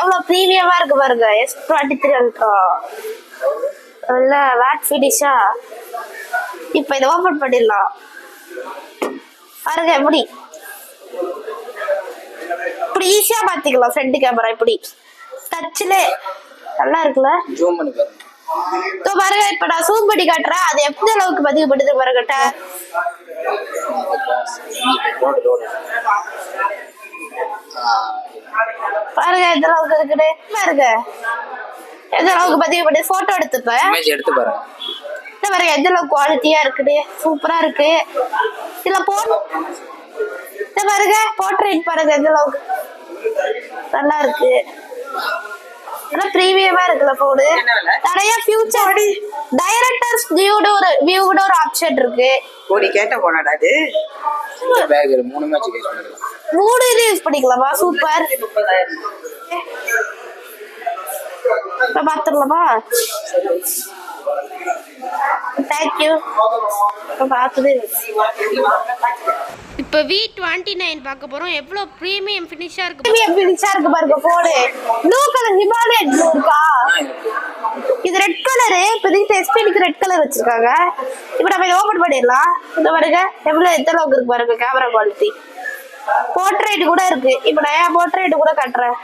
எவ்வளவு ப்ரீமியமா இருக்கு பாருங்க. S twenty three ultra. நல்ல வேட் ஃபினிஷா இப்போ இதை ஓபன் பண்ணிடலாம். பாருங்க எப்படி இப்படி ஈஸியா பாத்துக்கலாம் ஃப்ரண்ட் கேமரா இப்படி. டச்ல நல்லா இருக்குல்ல? ஜூம் பண்ணி பாருங்க. இதோ பாருங்க இப்ப நான் ஜூம் பண்ணி காட்டுறேன். அது எந்த அளவுக்கு பதிவு பண்ணுது பாருங்க ரோடு பாருங்க எந்த அளவுக்கு இருக்குது? பாருங்க. எந்த அளவுக்கு பதிவு பண்ணி போட்டோ எடுத்துப்பேன் எடுத்து பாருங்க. இந்த பாருங்க எந்த அளவுக்கு குவாலிட்டியா இருக்குது? சூப்பரா இருக்கு. இதுல போ இந்த பாருங்க போர்ட்ரேட் பாருங்க எந்த அளவுக்கு நல்லா இருக்கு. ஆனா பிரீமியமா இருக்குல்ல போடு நிறைய ஃபியூச்சர் டைரக்டர்ஸ் வியூடு ஒரு வியூடு ஒரு ஆப்ஷன் இருக்கு. ஓடி கேட்ட போனாடா அது. பேக் மூணு மேட்ச் யூஸ் பண்ணிக்கலாம். மூணு இது யூஸ் பண்ணிக்கலாமா? சூப்பர் இப்ப பாத்துடலாமா தேங்க்யூ பார்த்தது இப்போ வி டுவெண்ட்டி நைன் பார்க்க போகிறோம் எவ்வளோ ப்ரீமியம் ஃபினிஷாக இருக்கு பிரீமியம் பினிஷா இருக்கு பாருங்க போடு ப்ளூ கலர் ஹிமாலயன் ப்ளூ இருக்கா? இது ரெட் கலரு இப்போதைக்கு டெஸ்டினுக்கு ரெட் கலர் வச்சிருக்காங்க. இப்போ நம்ம இதை ஓபன் பண்ணிடலாம். இந்த பாருங்க எவ்வளவு எந்த அளவுக்கு இருக்கு பாருங்க கேமரா குவாலிட்டி போர்ட்ரேட் கூட இருக்கு. இப்போ நான் ஏன் போர்ட்ரேட் கூட காட்டுறேன்?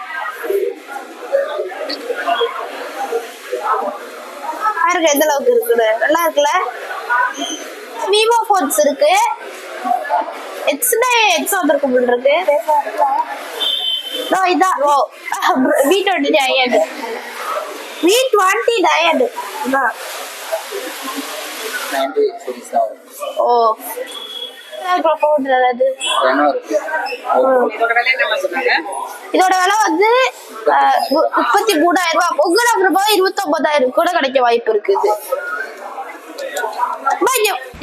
பாருங்க எந்த அளவுக்கு இருக்குன்னு. நல்லா இருக்குல்ல? விவோ போன்ஸ் இருக்கு. எக்ஸ்னா எக்ஸ் வந்திருக்கும் போல இருக்கு. இதான் ஓ. V twenty nine V twenty வரும் ஓ. இதோட விலை வந்து முப்பத்தி மூணாயிரம் ரூபாய். பொங்கல் ரூபாய் இருபத்தி ஒன்பதாயிரம் கூட கிடைக்க வாய்ப்பு இருக்குது.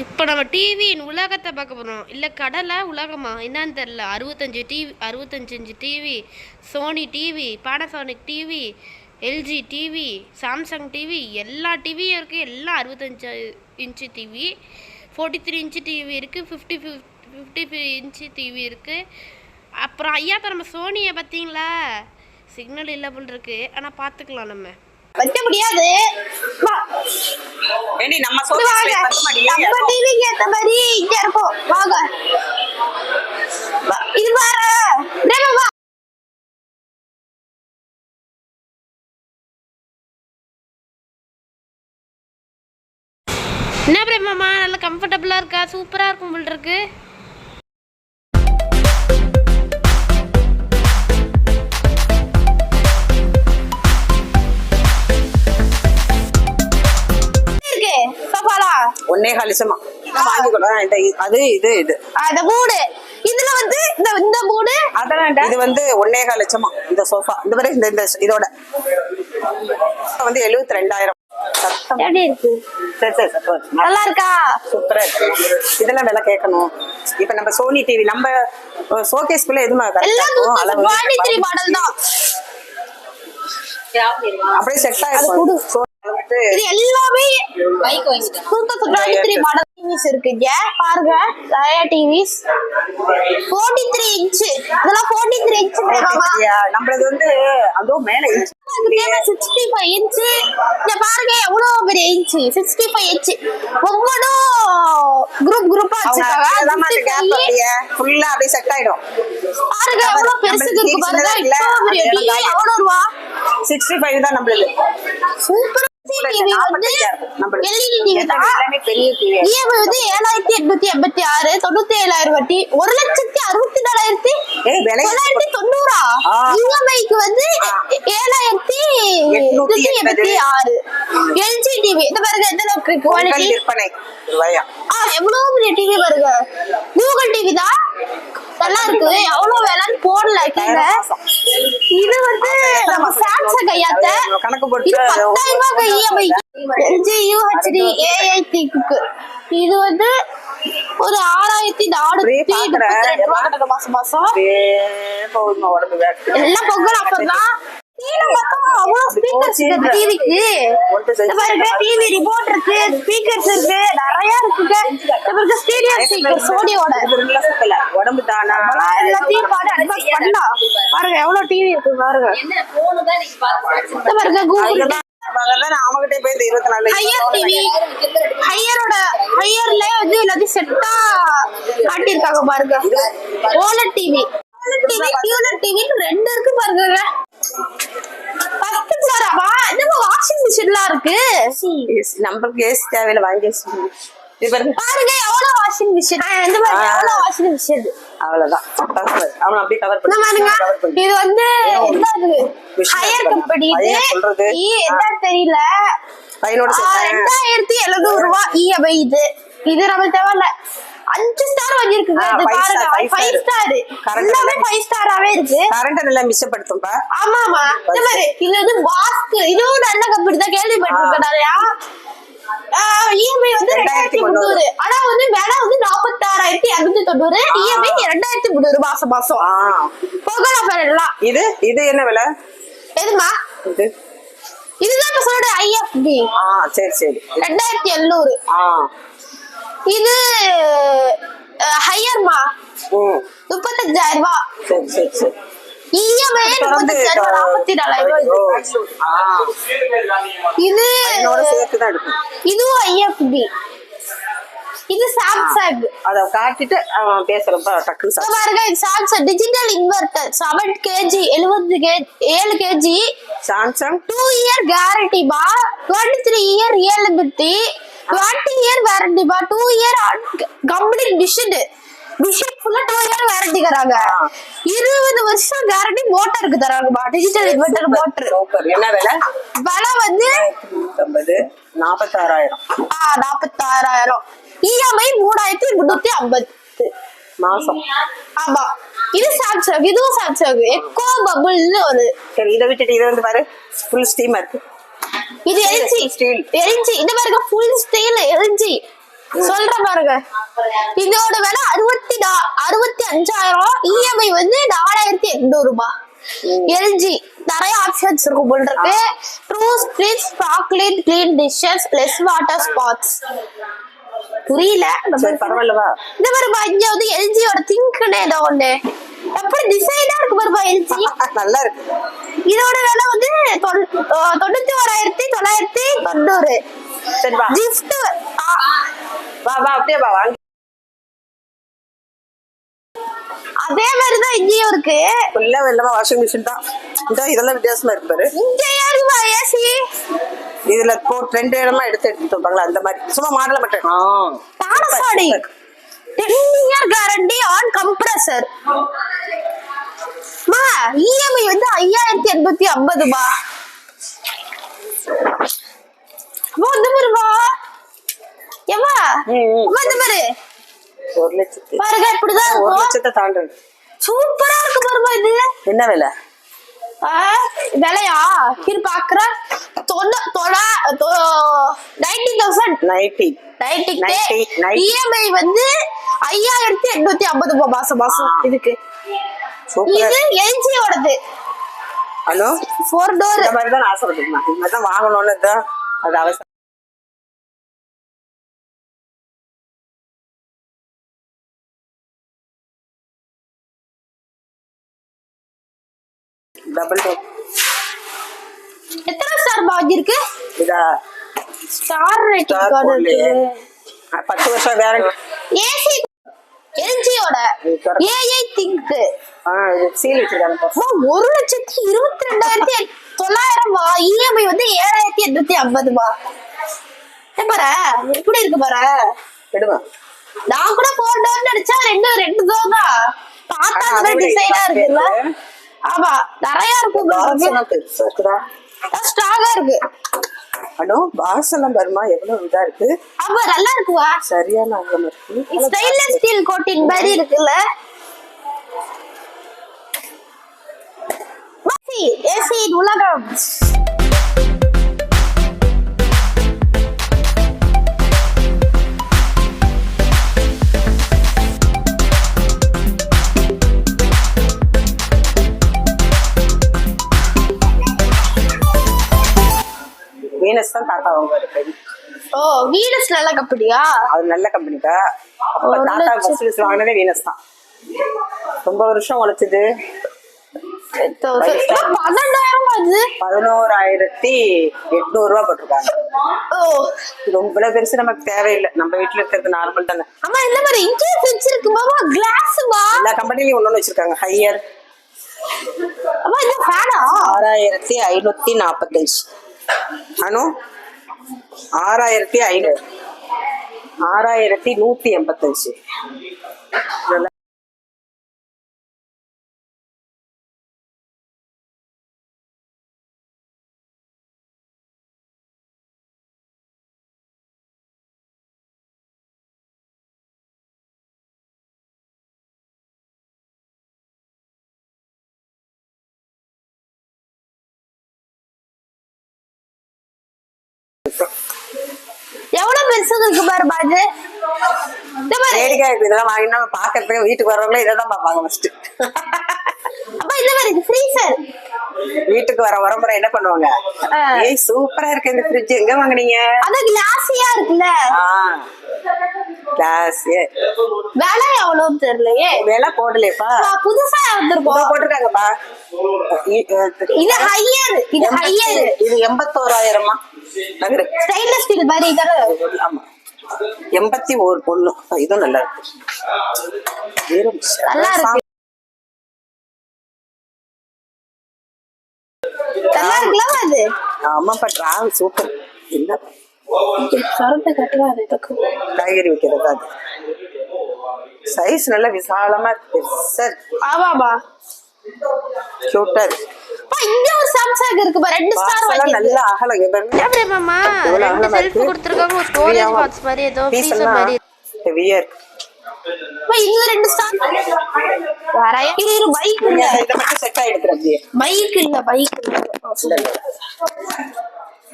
இப்போ நம்ம டிவியின் உலகத்தை பார்க்க போகிறோம் இல்லை கடலை உலகமா? என்னன்னு தெரில அறுபத்தஞ்சு டிவி அறுபத்தஞ்சு inch TV Sony TV Panasonic TV LG TV Samsung TV எல்லா டிவியும் இருக்குது எல்லாம் அறுபத்தஞ்சு inch TV forty three inch TV இருக்குது ஃபிஃப்டி ஃபிஃப்டி இன்ச்சு டிவி இருக்குது அப்புறம் ஐயா இப்ப நம்ம சோனியை பார்த்தீங்களா? சிக்னல் இல்லை போல் ஆனால் பார்த்துக்கலாம் நம்ம. வைக்க முடியாது. வா. ஏண்டி நம்ம இது சோறு வாங்க பத்த மாட்டியா நம்ம டிவிக்கு ஏத்த மாதிரி இங்க இருக்கும் வாங்க. வா, இது பாரு. டேய் வா. என்ன பிரேமாமா நல்லா கம்ஃபர்டபுளாக இருக்கா? சூப்பராக இருக்கும் போல் இருக்கு. ஒன்னே காலிசமா வாங்கிக்கலாம் அது இது இது. அந்த மூடு இதுல வந்து இந்த இந்த மூடு அதெல்லாம் இது வந்து ஒன்னே கால் லட்சமா இந்த சோஃபா இந்த இந்த இந்த இதோட வந்து எழுபத்தி ரெண்டாயிரம் சத்தம். எப்படி இருக்கு? சரி சரி சரி நல்லா இருக்கா சூப்பரா இருக்கு. இதெல்லாம் விலை கேட்கணும். இப்ப நம்ம சோனி டிவி நம்ம ஷோகேஸ்குள்ள எதுவுமே எல்லாம் இருக்கும். அளவு அப்படியே செட் வந்துட்டு இது எல்லாமே த்ரீ மாடல் டிவிஸ் இருக்குங்க பாருங்க. நிறைய டிவிஸ் ஃபோர்ட்டி த்ரீ இன்ச்சு இதெல்லாம் ஃபோர்ட்டி த்ரீ Yeah, நம்மளது வந்து அதுவும் மேல இன்ச் சிக்ஸ்டி ஃபைவ் இன்ச்சு இங்க பாருங்க எவ்வளவு பெரிய இன்ச்சு சிக்ஸ்டி ஃபைவ் இன்ச்சு ஒவ்வொன்றும் குரூப் குரூப்பா வச்சிருக்காங்க. ஃபுல்லா அப்படியே செட் ஆயிடும். பாருங்க எவ்வளவு பெருசுக்கு இருக்கு பாருங்க. எவ்வளவு ரூபா? சிக்ஸ்டி ஃபைவ் தான் நம்மளது. சூப்பர் வந்து ஏழாயிரத்தி எட்நூத்தி எண்பத்தி ஆறு தொண்ணூத்தி ஏழாயிரம் வட்டி ஒரு லட்சத்தி அறுபத்தி நாலாயிரத்தி தொள்ளாயிரத்தி தொண்ணூறா. இஎம்ஐக்கு வந்து ஏழாயிரத்தி எண்பத்தி ஆறு. எல்ஜி டிவி இந்த பாருங்க எந்த அளவுக்கு குவாலிட்டி விற்பனை. எவ்வளவு பெரிய டிவி பாருங்க? கூகுள் டிவி தான் நல்லா இருக்கு எவ்வளவு வேலைன்னு போடல கீழே. இது வந்து சாம்சங் கையாத்த கணக்கு போட்டு பத்தாயிரம் ரூபாய் இஎம்ஐ எல்ஜி யூஹெச்டி இது வந்து ஒரு ஆறாயிரத்தி நானூத்தி மாசம் மாசம். எல்லாம் பொங்கல் அவ்வளவு ஸ்பீக்கர்ஸ் இருக்கு டிவிக்கு பாருங்க டிவி ரிமோட் இருக்கு ஸ்பீக்கர்ஸ் இருக்கு நிறைய இருக்குங்க. இவருக்கு ஸ்டீரியோ ஸ்பீக்கர் சோனியோட உடம்பு தானா? அதெல்லாம் எல்லாத்தையும் பாடு அட்வான்ஸ் பண்ணலாம் பாருங்க எவ்வளவு டிவி இருக்கு பாருங்க. பாருங்க கூகுள் அதுதான் நான் அவங்ககிட்ட போய் இந்த இருபத்தி நாலு ஹையர் டிவி. ஹையரோட ஹையர்ல வந்து எல்லாத்தையும் செட்டா காட்டியிருக்காங்க பாருங்க. OLED TV. டிவி டியூலர் டிவி ரெண்டு இருக்கு பாருங்க ஃபர்ஸ்ட் ஃப்ளோராவா என்னமோ வாஷிங் மிஷின்லாம் இருக்கு? நம்மளுக்கு ஏசி தேவையில்ல வாங்கி பாருங்க. எவ்வளவு வாஷிங் மிஷின் இந்த. எவ்வளவு வாஷிங் மிஷின் அவ்வளவுதான் அவன் அப்படியே கவர் இந்த பண்ணி பாருங்க கவர் பண்ணி. இது வந்து ஹையர். கம்பெனி சொல்றது. என்னன்னு தெரியல. ரெண்டாயிரத்தி எழுநூறு ரூபாய் இஎம்ஐ இது. இது நமக்கு தேவையில்ல. அஞ்சு ஸ்டார் பாருங்க ஃபைவ் star. ஸ்டார் எல்லாமே ஃபைவ் ஸ்டாராவே இருக்கு. கரண்ட் நல்லா மிச்சப்படுத்தும்பா ஆமா ஆமா. இந்த மாதிரி இது வந்து பாஸ்க் இதுவும் நல்ல கம்பெனி தான். கேள்விப்பட்டிருக்கேன் நிறையா. இஎம்ஐ வந்து ரெண்டாயிரத்தி முந்நூறு. ஆனா வந்து விலை வந்து நாற்பத்தாறாயிரத்தி இரநூத்தி தொண்ணூறு இஎம்ஐ ரெண்டாயிரத்தி முந்நூறு மாசம் மாசம். ஆஃபர் எல்லாம். இது? இது என்ன விலை? எதுமா இது? இதுதான் சொல்ற ஐஎஃப்பி ஆ சரி சரி. ரெண்டாயிரத்தி எழுநூறு ஆ. இது ஹையர்மா முப்பத்தஞ்சாயிரம் ரூபாய் சரி சரி சரி இஎம்ஐ தொடர்ந்து முப்பத்தஞ்சாயிரம் ரூபாய் நாற்பத்தி நாலாயிரம் இது என்னோட சேர்த்து தான் எடுக்கும் இதுவும் ஐஎஃப்பி. இது சாம்சங் அதை காட்டிட்டு அவன் பேசுறப்ப டக்குன்னு இப்ப சாப்பிடு. பாருங்க இது Samsung digital inverter seven KG எழுபது கே ஏழு KG Samsung. Two year guarantee பா. Twenty three year reliability twenty year warranty பா இயர் கம்ப்ளீட் மிஷின் மிஷின் ஃபுல்லா டூ இயர் வாரண்டி தராங்க. ஆ. இருபது வருஷம் கேரண்டி மோட்டருக்கு தராங்கப்பா டிஜிட்டல் இன்வெர்டர் மோட்டர் என்ன விலை? விலை வந்து ஐம்பது நாற்பத்தாறாயிரம் ஆ, நாற்பத்தாறாயிரம் இஎம்ஐ மூணாயிரத்தி முன்னூத்தி ஐம்பது மாசம். ஆமா. இது சாம்சங் இதுவும் சாம்சங் எக்கோ பபுள்னு ஒரு சரி இதை விட்டுட்டு இது வந்து பாரு. ஃபுல் ஸ்டீம் இருக்கு இது Steel. எல்ஜி இந்த பாருங்க ஃபுல் ஸ்டீல் எல்ஜி சொல்ற பாருங்க. இதோட விலை அறுபத்தி அறுபத்தி அஞ்சாயிரம். இஎம்ஐ வந்து நாலாயிரத்தி எட்நூறு ரூபாய் எல்ஜி நிறைய ஆப்ஷன்ஸ் இருக்கும் போல இருக்கு. True split sparkling clean dishes less water spots புரியல? பரவாயில்லவா இந்த பாருப்பா இங்க வந்து எல்ஜியோட திங்க்னு ஏதோ ஒண்ணு. எப்படி டிசைனா இருக்கு பாருப்பா எல்ஜி நல்லா இருக்கு. இதோட விலை வந்து தொண்ணூத்தி ஓராயிரத்தி தொள்ளாயிரத்தி தொண்ணூறு. சரி வா. கிஃப்ட் வா வா அப்படியே வா வாங்கி. அதே மாதிரிதான் இங்கேயும் இருக்கு. ஃபுல்லா வெள்ளமா வாஷிங் மிஷின் தான். இந்த இதெல்லாம் வித்தியாசமா இருக்கு பாரு. இங்க ஏறுவா ஏசி இதுல போ ரெண்டு இடமா எடுத்து எடுத்து வைப்பாங்களா அந்த மாதிரி. சும்மா மாடல மட்டும் ஆ. Panasonic ten year guarantee on compressor மா இஎம்ஐ வந்து ஐயாயிரத்தி எண்பத்தி ஐம்பதுமா வந்து பாருமா ஏமா இந்த ஒரு லட்சத்து. பாருங்க இப்படிதான் ஒரு லட்சத்தை தாண்டு சூப்பரா இருக்கு பாருமா இது. என்ன விலை? விலையா? பாக்குறேன் தொண்ணூ தொண்ணா ninety thousand ninety ninety. EMI வந்து ஐயாயிரத்தி எட்நூத்தி ஐம்பது ரூபாய் மாசம் மாசம். இதுக்கு. இது எல்ஜியோடது ஹலோ? ஃபோர் டோர் இந்த மாதிரி தான் ஆசைப்பட்டுருக்கேன். இந்த மாதிரி தான் வாங்கணும்னு தான் அது அவசரம் டபுள் டோர் எத்தனை ஸ்டார் வாங்கியிருக்கு இதா ஸ்டார் Star ரேட்டிங் போடலையே. அஹ் பத்து வருஷம் வேரண்டி ஏசி எல்ஜியோட. AI ThinQ. ஒரு லட்சத்தி இருபத்தி ரெண்டாயிரத்தி தொள்ளாயிரம் ரூபா இஎம்ஐ வந்து ஏழாயிரத்தி எட்நூத்தி ஐம்பது ரூபா பாரு எப்படி இருக்கு பாரு? நான் கூட டோர் நினைச்சா ரெண்டு ரெண்டு டோர் தான் பார்த்தா டிசைனா இருக்குல்ல? இருக்கு. ஆமா நிறைய இருக்குதா ஸ்ட்ராங்கா இருக்கு. ஹலோ எல்லாம் பாருமா எவ்வளவு இதா இருக்கு? ஆமா நல்லா இருக்குவா? சரியான அகலம் இருக்கு. ஸ்டெயின்லெஸ் ஸ்டீல் கோட்டிங் மாதிரி இருக்குல்ல? ஏசி உலகம் வீனஸ் தான் தாத்தா அவங்க இருக்கு ஓ வீனஸ் நல்ல கம்பெனியா அது நல்ல கம்பெனிக்கா அப்ப லட்சம். பஸ் வாங்கினதே வீனஸ் தான். ரொம்ப வருஷம் உழைச்சது. பதினோராயிரத்தி எட்நூறு ரூபா போட்டிருக்காங்க. ரொம்ப பெருசு நமக்கு தேவையில்லை. நம்ம வீட்டுல இருக்கிறது நார்மல் தானே. அம்மா இந்த மாதிரி இங்கே ஃப்ரிட்ஜ் இருக்கு மாமா கிளாஸ் வா? எல்லா கம்பெனிலையும் ஒண்ணு வச்சிருக்காங்க. ஹையர் அம்மா இது ஃபேனா ஆறாயிரத்தி ஐநூத்தி நாற்பத்தஞ்சு அணு ஆறாயிரத்தி ஐநூறு. ஆறாயிரத்தி நூத்தி எண்பத்தஞ்சு. பாரு மாதிரி வேடிக்கை இருக்கு இதெல்லாம் வாங்கினா பாக்கிறதுக்கு வீட்டுக்கு வர்றவங்களே இதை தான் பார்ப்பாங்க ஃபர்ஸ்ட் அப்பா இந்த மாதிரி இது ஃப்ரீசர் வீட்டுக்கு வர வரமுறை என்ன பண்ணுவாங்க. ஏய் சூப்பரா இருக்கு இந்த ஃப்ரிட்ஜ் எங்க வாங்குனீங்க? அது கிளாஸியா இருக்குல்ல. ஆ. கிளாஸ் விலை எவ்வளவு தெரியலையே. விலை போடலையப்பா. புதுசா வந்திருக்கோம். போட்டிருக்காங்கப்பா இது ஹையர் இது ஹையர் இது எண்பத்தோராயிரமா? ஸ்டெயின்லெஸ் ஸ்டீல் மாதிரி ஆமா. எண்பத்தி ஒரு பொண்ணு. இதுவும் நல்லா இருக்கு. ஆமாப்பா டிராவல் சூப்பர் என்ன? காய்கறி வைக்கிறது அது? சைஸ் நல்ல விசாலமா இருக்கு. பெருசா கியூட்டா இருக்கு. அப்பா, இங்க ஒரு சாம்சங் இருக்கு பாரு. ரெண்டு ஸ்டார் வாங்கி நல்ல அகலம். இங்க பாருங்க. என்ன மாமா? ரெண்டு செல்ஃப்? கொடுத்துருக்காங்க. ஒரு ஸ்டோரேஜ் பாக்ஸ் மாதிரி ஏதோ பீஸ் ஃப்ரீசர் மாதிரி. ஹெவியா இருக்கு. இது ரெண்டு ஸ்டார் வரைய இது இரு பைக் இல்ல இதை மட்டும் செட் அப்படியே. பைக் இல்ல பைக் இல்ல.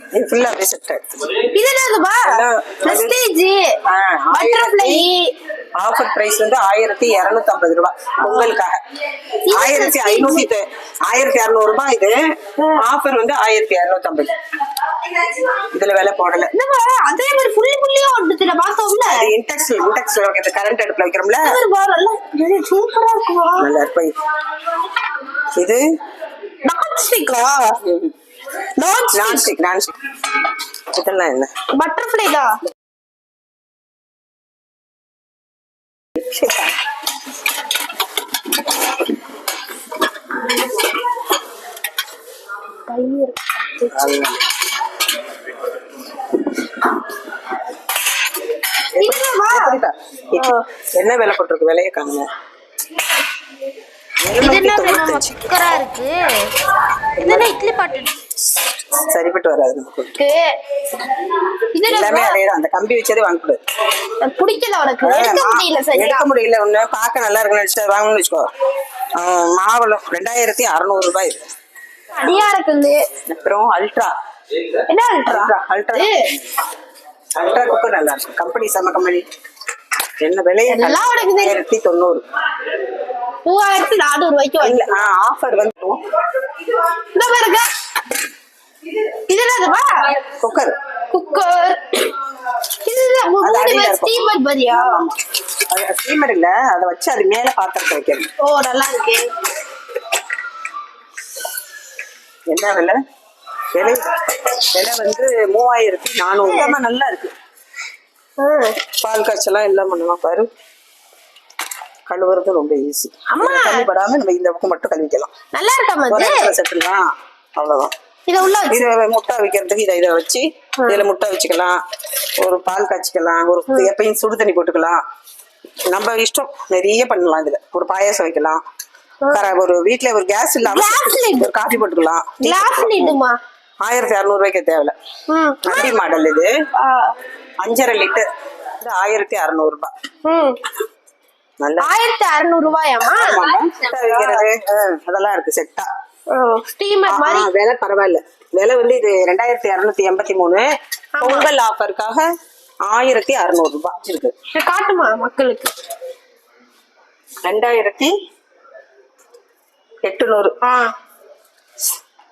இது ஃபுல்லா அப்படியே செட் ஆயிடுச்சு இது என்னதுப்பா பிரஸ்டீஜ் பட்டர்ஃப்ளை ஆஃபர் பிரைஸ் வந்து ஆயிரத்தி இருநூத்தி ஐம்பது ரூபாய் பொங்கலுக்காக ஆயிரத்தி ஐநூத்தி ஆயிரத்தி ரூபாய் இது. ஆஃபர் வந்து ஆயிரத்தி இருநூத்தி ஐம்பது இதுல விலை போடல. அதே மாதிரி புள்ளி புள்ளியா ஒட்டுத்துல பார்த்தோம்ல இன்டெக்ஸ் இன்டெக்ஸ் வைக்கிறது கரண்ட் அடுப்புல வைக்கிறோம்ல. சூப்பரா இருக்குமா நல்லா இருக்கும் இது? நான் ஸ்டிக்கா நான் நான்ஸ்டிக் நான்ஸ்டிக் இதெல்லாம் என்ன பட்டர்ஃப்ளை தான்? என்ன விலை போட்டிருக்கு? விலையை காணுங்க. இது என்ன மாமா குக்கரா இருக்கு. இது என்ன இட்லி பாட்டு? சரிப்பட்டு வராது நமக்கு எல்லாமே என்னப்பா? அதே தான் அந்த கம்பி வச்சதே வாங்கக்கூடாது பிடிக்கல உனக்கு. எடுக்க முடியல எடுக்க முடியல. ஒண்ணு பார்க்க நல்லா இருக்குன்னு நினைச்சு வாங்கணும்னு வச்சுக்கோ. மாவுளம். ரெண்டாயிரத்தி அறுநூறு ரூபாய் அடியா இருக்குது அப்புறம் அல்ட்ரா. என்ன அல்ட்ரா? அல்ட்ரா. அல்ட்ரா குக்கர் நல்லா இருக்கும். கம்பெனி செம்ம கம்பெனி. என்ன தெரியும். ஆயிரத்தி தொண்ணூறு. மூவாயிரத்தி நானூறு ரூபாய்க்கு இல்ல வாங்கி ஆஃபர் வந்து இந்த பாருங்க இது என்னதுப்பா குக்கர் குக்கர். ஸ்டீமர் ஸ்டீமர் இல்ல. அதை வச்சு அது மேல பாத்திரத்தை வைக்கிறது ஓ நல்லா இருக்கு. என்ன விலை? விலை விலை வந்து மூவாயிரத்தி நானூறு. ஆமா நல்லா இருக்கு. பால் காய்ச்சலாம் எல்லாம் பண்ணலாம் பாரு. கழுவுறது ரொம்ப ஈஸி அம்மா. தண்ணி படாம நம்ம இந்த பக்கம் மட்டும் கழுவிக்கலாம். நல்லா இருக்கா செட்டுலாம் அவ்வளவுதான். இத உள்ள இது முட்டை வைக்கிறதுக்கு இதை இதை வச்சு இதுல முட்டை வச்சுக்கலாம். ஒரு பால் காய்ச்சிக்கலாம். ஒரு எப்பயும் சுடு தண்ணி போட்டுக்கலாம். நம்ம இஷ்டம். நிறைய பண்ணலாம் இதுல. ஒரு பாயாசம் வைக்கலாம். ஒரு வீட்ல ஒரு கேஸ் இல்லாம. ஒரு காஃபி போட்டுக்கலாம். ஆயிரத்தி அறுநூறு ரூபாய்க்கு தேவையில்ல வண்டி மாடல் இது. அஞ்சரை லிட்டர். இது ஆயிரத்தி அறுநூறு ரூபாய் நல்லா ஆயிரத்தி அறுநூறு ரூபாயாமா அதெல்லாம் இருக்கு. செட்டா ஸ்டீமர் மாதிரி? விலை பரவாயில்ல. விலை வந்து இது ரெண்டாயிரத்தி அறுநூத்தி எண்பத்தி மூணு. பொங்கல் ஆஃபருக்காக ஆயிரத்தி அறுநூறு ரூபாய் இருக்கு காட்டுமா மக்களுக்கு? ரெண்டாயிரத்தி எட்டுநூறு ஆ.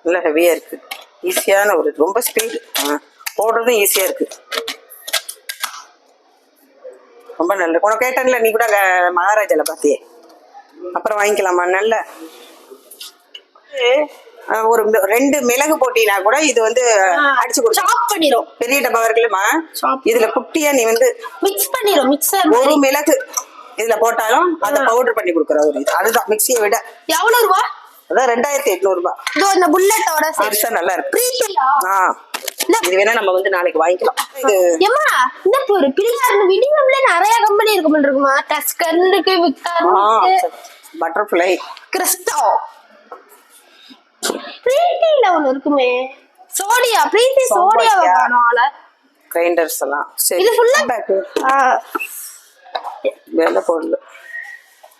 நல்ல ஹெவியா இருக்கு. ஈஸியான ஒரு ரொம்ப ஸ்பீடு போடுறதும் ஈஸியா இருக்கு. ரொம்ப நல்லது உனக்கு கேட்டேன்ல நீ கூட மகாராஜால பாத்தியே. அப்புறம் வாங்கிக்கலாமா? நல்ல. ஒரு ரெண்டு மிளகு போட்டினா கூட இது வந்து அடிச்சு கொடுக்கும் சாப் பண்ணிரும். பெரிய டப்பா இதுல குட்டியா நீ வந்து மிக்ஸ் பண்ணிரும் மிக்சர் ஒரு மிளகு இதுல போட்டாலும் அதை பவுடர் பண்ணி கொடுக்குற ஒரு இது. அதுதான் மிக்சியை விட. எவ்வளவு ரூபா? அதான் ரெண்டாயிரத்தி எட்நூறு ரூபாய் இதோ இந்த புல்லட்டோட பெருசா நல்லா இருக்கு. ஆ. இது வேணா நம்ம வந்து நாளைக்கு வாங்கிக்கலாம். இது ஏமா இந்த ஒரு பிள்ளையார் விடியம்ல நிறைய கம்பெனி இருக்கு இருக்குமா? டஸ்கன் இருக்கு விக்டார் பட்டர்ஃப்ளை கிறிஸ்டோ பிரீத்தில ஒண்ணு இருக்குமே. சோடியா பிரீத்தி சோடியா? காணும் ஆள. கிரைண்டர்ஸ் எல்லாம். சரி இது பேக்கு ஆ, வேலை பொருள்.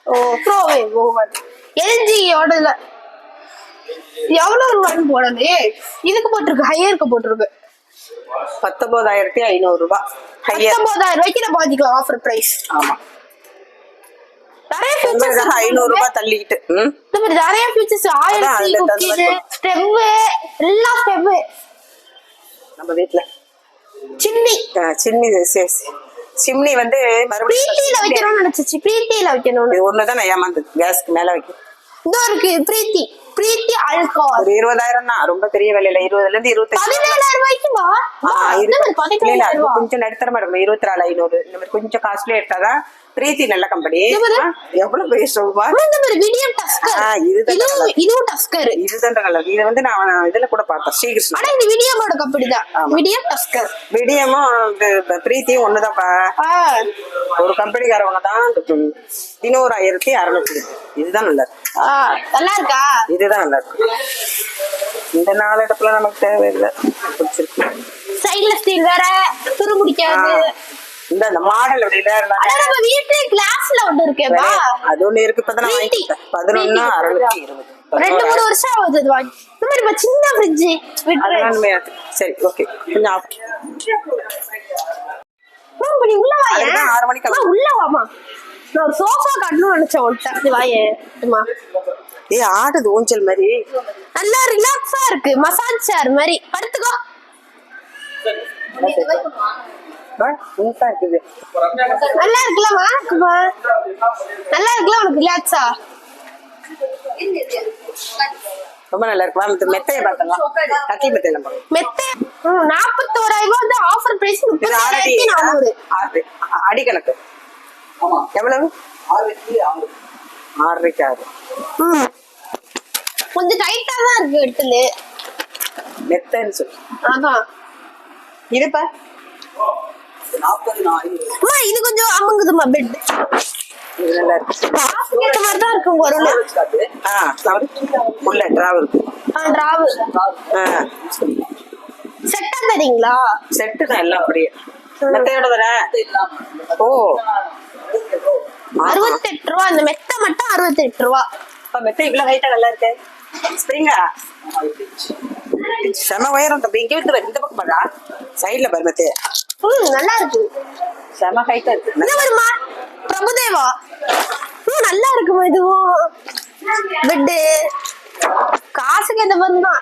ஓ ப்ரோவே ஓவன் எல்ஜியோட இல்ல எவ்வளவு ரூபான்னு போடுது இதுக்கு போட்டிருக்கு ஹையருக்கு போட்டிருக்கு. பத்தொன்பதாயிரத்தி ஐநூறு ரூபாய். பத்தொன்பதாயிரம் ரூபாய்க்கு நம்ம வாங்கிக்கலாம் ஆஃபர் பிரைஸ் ஆமா. நிறைய ஃபீச்சர்ஸ் ஐநூறு ரூபாய் தள்ளிக்கிட்டு இந்த மாதிரி நிறைய ஃபீச்சர்ஸ் ஆயில் குக்கீஸ் ஸ்டெப்பு எல்லா ஸ்டெப்பு நம்ம வீட்டுல சின்னி அஹ், சிம்னி சே- சிம்னி வந்து மறுபடியும் பிரீத்தியில வைக்கணும்னு நினைச்சிச்சு. பிரீத்தியில வைக்கணும்னு. ஒண்ணுதான் நான் ஏமாந்தது. கேஸ்க்கு மேல வைக்கும் இதோ இருக்கு பிரீத்தி பிரீத்தி அல்கோல் ஒரு இருபதாயிரம் தான் ரொம்ப பெரிய விலையில இருபதுல இருந்து இருபத்தஞ்சு. பதினேழாயிரம் ரூபாய்க்குமா? ஆ, வா, கொஞ்சம் நடுத்தரமா இருக்கும். இருபத்தி நாலு ஐநூறு. இந்த மாதிரி கொஞ்சம் காஸ்ட்லியா எடுத்தாதான் பிரீத்தி நல்ல கம்பெனி. எவ்வளவு பெரிய இந்த ஆ, இதுதான் இதுவும் டஸ்கர் இதுதான் நல்லது. இதை வந்து நான் இதுல கூட பார்த்தேன். ஸ்ரீகிருஷ்ணன். ஆனா இது விடியமோட கம்பெனி தான் ஆமா. விடியம் டஸ்கர் விடியமும் இந்த பிரீத்தியும் ஒண்ணுதான்ப்பா. ஆ. ஒரு கம்பெனிக்காரவங்க தான் பதினோராயிரத்தி அறுநூத்தி இதுதான் நல்லா இருக்கு நல்லா இருக்கா? இதுதான் நல்லா இருக்கு இந்த நாலு இடத்துல நமக்கு தேவையில்லை. பிடிச்சிருக்கு. சைடுல ஸ்டீல் வேற துரு ஆ, பிடிக்காது இந்த இந்த மாடல் நம்ம வீட்டுல கிளாஸ்ல ஒண்ணு இருக்கேப்பா அது ஒண்ணு இருக்கு இப்பதான் நான் ரெண்டு மூணு வருஷம் ஆகுது இது வாங்கி. இந்த மாதிரி நம்ம சின்ன ஃப்ரிட்ஜ் எடுத்து- சரி ஓகே. கொஞ்சம். நீ உள்ள மணிக்கு அம்மா, உள்ள வாமா நான் சோஃபா காட்டணும்னு நினைச்சேன் உன்கிட்ட. இது வாயே அம்மா. ஏய் ஆடுது ஊஞ்சல் மாதிரி. நல்லா ரிலாக்ஸா இருக்கு. மசாஜ் சேர் மாதிரி. படுத்துக்கோ. நீட்டா இருக்குது. நல்லா இருக்குமா? நல்லா இருக்குல்ல உனக்கு ரிலாக்ஸா ரொம்ப நல்லா இருக்கு. இந்த மெத்தையை பார்த்தலாம் நம்ம மெத்த ம், நாற்பத்தோராயிரம் வந்து ஆஃபர் பிரைஸ் ஆல்ரெடி நானூறு. அடி கணக்கு. எவ்வளவு? ஆறரைக்கு ஆறு. கொஞ்சம் டைட்டா தான் இருக்கு வெட்டுல மெத்தைன்னு சொல்லு. அதான் நாலு அம்மா இது கொஞ்சம் அமுங்குதுமா பெட் ஏத்த மாதிரி தான் இருக்கும் காட்டு ஆ. உள்ள டிராவல் ஆ டிராவு ஆ. செட்டா தரீங்களா? செட்டு தான் எல்லாம் அப்படியே. மெத்தையோட தானே இல்லாம ஓ அறுபத்தெட்டு ரூபா அந்த மெத்த மட்டும் அறுபத்தெட்டு ரூபா. அப்ப மெத்தை இவ்வளவு ஹைட்டா நல்லா இருக்கு. ஸ்ப்ரிங்கா? செம உயரம் தம்பி. இங்க வந்து இந்த பக்கம் பாடா சைடுல பாரு மெத்தைய. ம் நல்லா இருக்கு செம ஹைட்டா இருக்கு. என்ன வருமா பிரபுதேவா? ம் நல்லா இருக்குமா இதுவும் பெட்டு காசுக்கு ஏத்த மாதிரி தான்.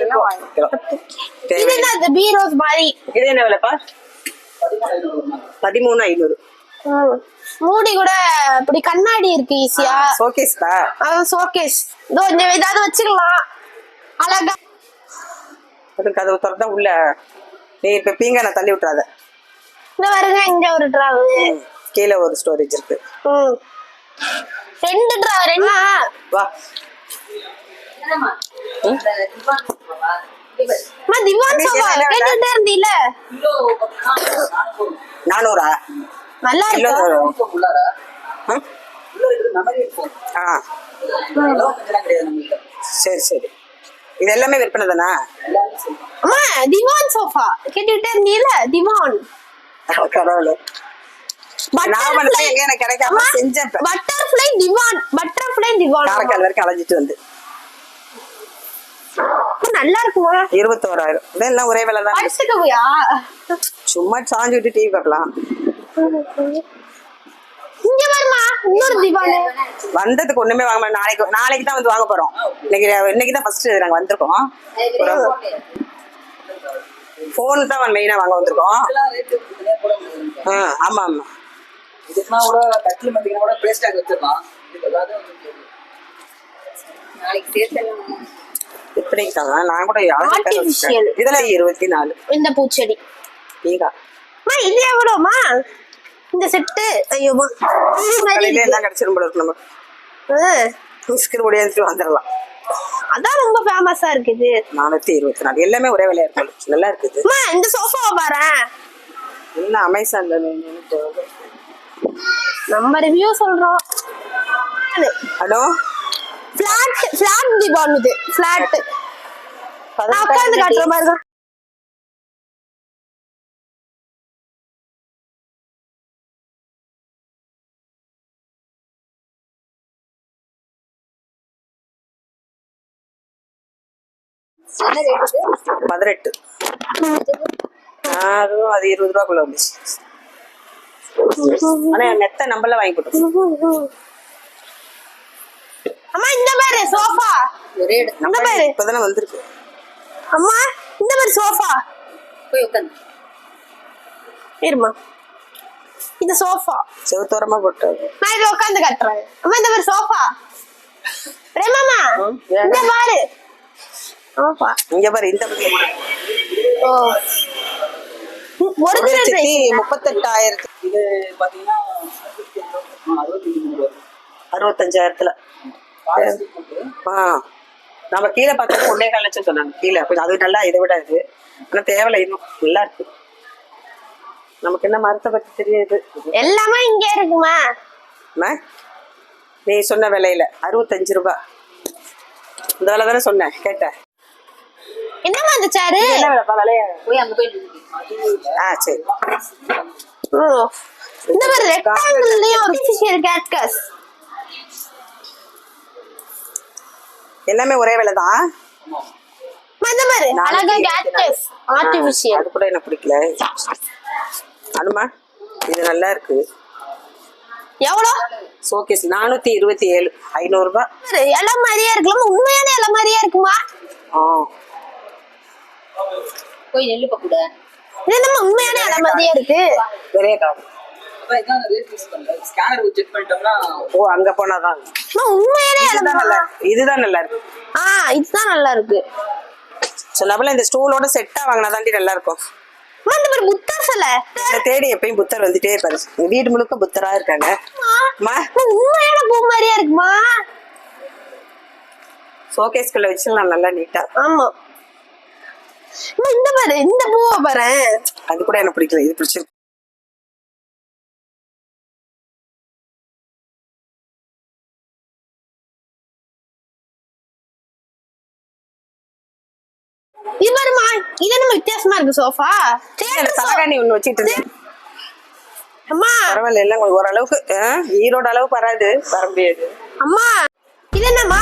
என்ன இது இந்த பீரோஸ் மாதிரி. இது என்ன விலைப்பா? பதிமூணு ஐநூறு. மூடி கூட இப்படி கண்ணாடி இருக்கு ஈஸியா ஷோகேஸ்பா ஷோகேஸ் இதோ இந்த ஏதாவது வச்சுக்கலாம். அழகா. அது கதவு திறந்தா உள்ள நீ இப்ப பீங்கான தள்ளி விட்டுறாத. இந்த வருங்க இங்க ஒரு டிராவு. கீழே ஒரு ஸ்டோரேஜ் இருக்கு. ம். ரெண்டு டிராவு ரெண்டு. வா. நானூறா? நல்லா இல்ல இருக்கா சரி சரி. இது எல்லாமே விற்பனை தானா? அம்மா திவான் சோஃபா. கேட்டுட்டே இருந்தீல திவான். கடவுளே. பட்டர்ஃப்ளை திவான். பட்டர்ஃப்ளை திவான். காரைக்கால் வரைக்கும் அலைஞ்சிட்டு வந்து. நல்லா இருக்குமா? இருபத்தோராயிரம். இதெல்லாம் ஒரே விலை தான் படுத்துக்கவையா சும்மா சாஞ்சு விட்டு டிவி பார்க்கலாம். இங்க வருமா இன்னொரு திவானு வந்ததுக்கு ஒண்ணுமே வாங்க மாட்டோம். நாளைக்கு நாளைக்கு தான் வந்து வாங்க போறோம். இன்னைக்கு இன்னைக்கு தான் ஃபர்ஸ்ட் நாங்க வந்திருக்கோம். ஃபோன் தான் மெயினா வாங்க வந்திருக்கோம். ஆ ஆமா ஆமா. இதுக்குனா கூட கட்டில் மத்தினா கூட நாளைக்கு சேர்த்து நான் கூட. இதெல்லாம் இருபத்தி நாலு. இந்த பூச்செடி. இது எவ்வளோமா இந்த செட்டு. மாதிரி இருக்கு. எல்லாம் கிடைச்சிரும் போல இருக்கு ஆ, மிஸ்கிற முடியாது வந்துடலாம். அதான் ரொம்ப ஃபேமஸா இருக்குது. நானூத்தி இருபத்தி நாலு. எல்லாமே ஒரே விலையா இருக்கு நல்லா இருக்குது. இந்த சோஃபாவை பாரு. எல்லாம் அமேசான்ல நம்ம ரிவ்யூ சொல்றோம். ஹலோ? ஃபிளாட் ஃபிளாட் டிபான் இது ஃபிளாட் உட்காந்து காட்டுற பாருங்க என்ன ரேட்டு பதினெட்டு. அதுவும் அது இருபது ரூபாக்குள்ள வந்துச்சு. ஆனா மெத்த நம்மள வாங்கி கொடுத்தோம் அம்மா இந்த பாரு சோஃபா. ஒரே நம்ம பாரு. இப்பதானே வந்திருக்கு. அம்மா இந்த பாரு சோஃபா. போய் உட்காந்து இருமா. இது சோஃபா. செவுத்தோரமா போட்டது நான் இதுல உட்காந்து கட்டுறேன். அம்மா இந்த பாரு சோஃபா. பிரேமாமா ம், ஏன்? இந்த பாரு. இங்க பாரு இந்த ஒரு லட்சத்தி முப்பத்தெட்டாயிரத்து. இது பாத்தீங்கன்னா அறுபத்தஞ்சாயிரத்துல. ஆ. நம்ம கீழே பார்த்தா ஒன்னே கால் லட்சம் சொன்னாங்க. கீழே. கொஞ்சம் அது நல்லா இதை விட இது. ஆனா தேவையில்ல இன்னும். நல்லா இருக்கு. நமக்கு என்ன மரத்தை பத்தி தெரியாது. எல்லாமே இங்க இருக்குமா? அம்மா, நீ சொன்ன விலையில அறுபத்தஞ்சு ரூபாய் இந்த விலை தானே சொன்னேன் கேட்டேன். என்னம்மா இந்த சாரு என்ன விலைப்பா விலைய போய் அங்க போய் நின்னுக்கு. ஆ சரி. இந்த மாதிரி ரெக்டாங்கிள்லயும் ஆர்டிஃபிஷியல் கேட்கஸ் எல்லாமே ஒரே விலை தான். இந்த மாதிரி. அழகா கேட்கஸ் ஆர்டிஃபிஷியல் அது கூட எனக்கு பிடிக்கல. அனுமா இது நல்லா இருக்கு. எவ்வளோ? ஷோகேஸ் நானூத்தி இருபத்தி ஏழு. ஐநூறு ரூபாய் பாரு, இலை மாதிரியே இருக்குமா உண்மையான இலை மாதிரியே இருக்குமா? ஆ. போய் நெல்லுப்ப கூட. இது என்னம்மா உண்மையான இலை மாதிரியே இருக்கு. பெரிய காலம் அப்புறம் இதான் ரேட் யூஸ் பண்ணல ஸ்கேனர் செக் பண்ணிட்டோம்னா ஓ அங்க போனாதான் உண்மையான இதுதான் நல்லா இருக்கு. இதுதான் நல்லா இருக்கு. ஆ இதுதான் நல்லா இருக்கு. சொல்லாமல இந்த ஸ்டூலோட செட்டா வாங்கினா தாண்டி நல்லா இருக்கும். அம்மா, இந்த மாதிரி புத்தர் சிலை. தேடி எப்பயும் புத்தர் வந்துட்டே இருப்பாரு. வீடு முழுக்க புத்தரா இருக்காங்க. உண்மையான பூ மாதிரியே இருக்குமா? ஷோகேஸ்குள்ள வச்சிடலாம் நல்லா நீட்டா ஆமா. இந்த பாரு இந்த பூவை பாரு. அது கூட எனக்கு பிடிக்கல இது பிடிச்சிருக்கு. இது பாருமா இது நம்ம வித்தியாசமா இருக்கு சோஃபா தலகாணி ஒண்ணு வச்சிட்டு இருந்தேன். அம்மா. பரவாயில்ல எல்லாம் கொஞ்சம் ஓரளவுக்கு ஈரோடு அளவுக்கு வராது வர முடியாது. அம்மா இது என்னம்மா?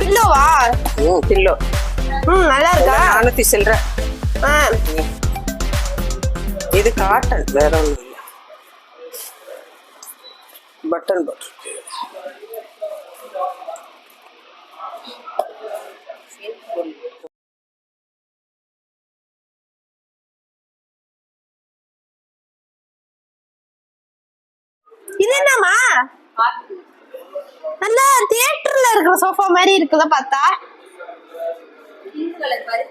பில்லோவா? ம் கிலோ ம் நல்லா இருக்கா நானூத்தி சில்லற ஆ. இது காட்டன் வேற ஒண்ணும் இல்லை. பட்டன் போட்டிருக்கு. இது என்னம்மா? நல்லா தியேட்டர்ல இருக்கிற சோஃபா மாதிரி இருக்குல்ல பார்த்தா? கலர் பாரு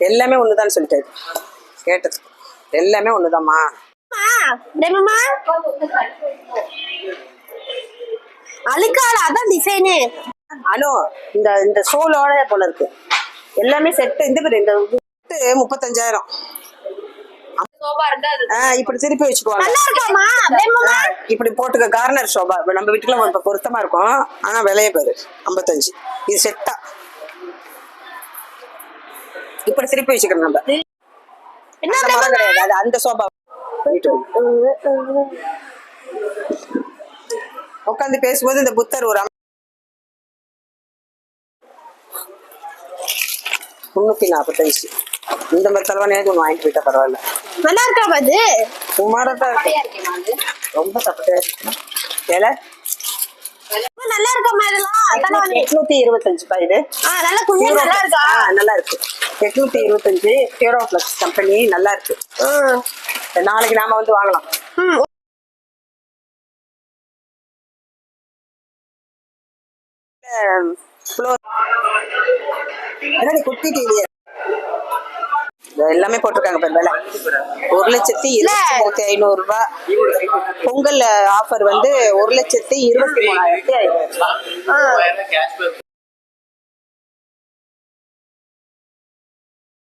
எல்லாமே ஒண்ணுதான் சொல்லிட்டாரு கேட்டது. எல்லாமே ஒண்ணுதாம்மா. பிரேமம்மா. அழுக்கால அதான் டிசைனு அனு இந்த இந்த சோலோட போல இருக்கு. எல்லாமே செட்டு இந்த பேர் இந்த செட்டு முப்பத்தஞ்சாயிரம் சோபா இருந்தா அது ஆ, இப்படி திருப்பி வச்சுக்குவாங்க. இப்படி போட்டுக்க கார்னர் இப்ப நம்ம இப்ப பொருத்தமா இருக்கும். ஆனா விலைய பாரு. ஐம்பத்தஞ்சு. இது செட்டா இப்படி திருப்பி வச்சுக்கணும் நம்ம. அந்த மரம் கிடையாது. அது அந்த சோபா. உட்காந்து பேசும்போது இந்த புத்தர் ஒரு முன்னூத்தி நாற்பத்தஞ்சு இந்த மாதிரி தலைவனையாவது ஒன்று வாங்கிட்டு போயிட்டா பரவாயில்ல. நல்லா இருக்கா. பாது சுமாரா தான் இருக்கு ரொம்ப தப்பா இருக்கு. ஏல நல்லா இருக்காமா இதெல்லாம். தலைவலி எட்நூத்தி இருபத்தஞ்சுப்பா இது. ஆ நல்ல குஞ்சு நல்லா இருக்கா நல்லா இருக்கு எட்நூத்தி இருபத்தஞ்சு பியூரோப்ளஸ் கம்பெனி நல்லா இருக்கு. நாளைக்கு நாம வந்து வாங்கலாம். என்னடி குட்டி டிவி எல்லாமே போட்டிருக்காங்க பாரு விலை. ஒரு லட்சத்தி இருபத்தி ஐநூறு ரூபாய் பொங்கல் ஆஃபர் வந்து ஒரு லட்சத்தி இருபத்தி மூணாயிரத்தி ஐநூறு. ரூபாய்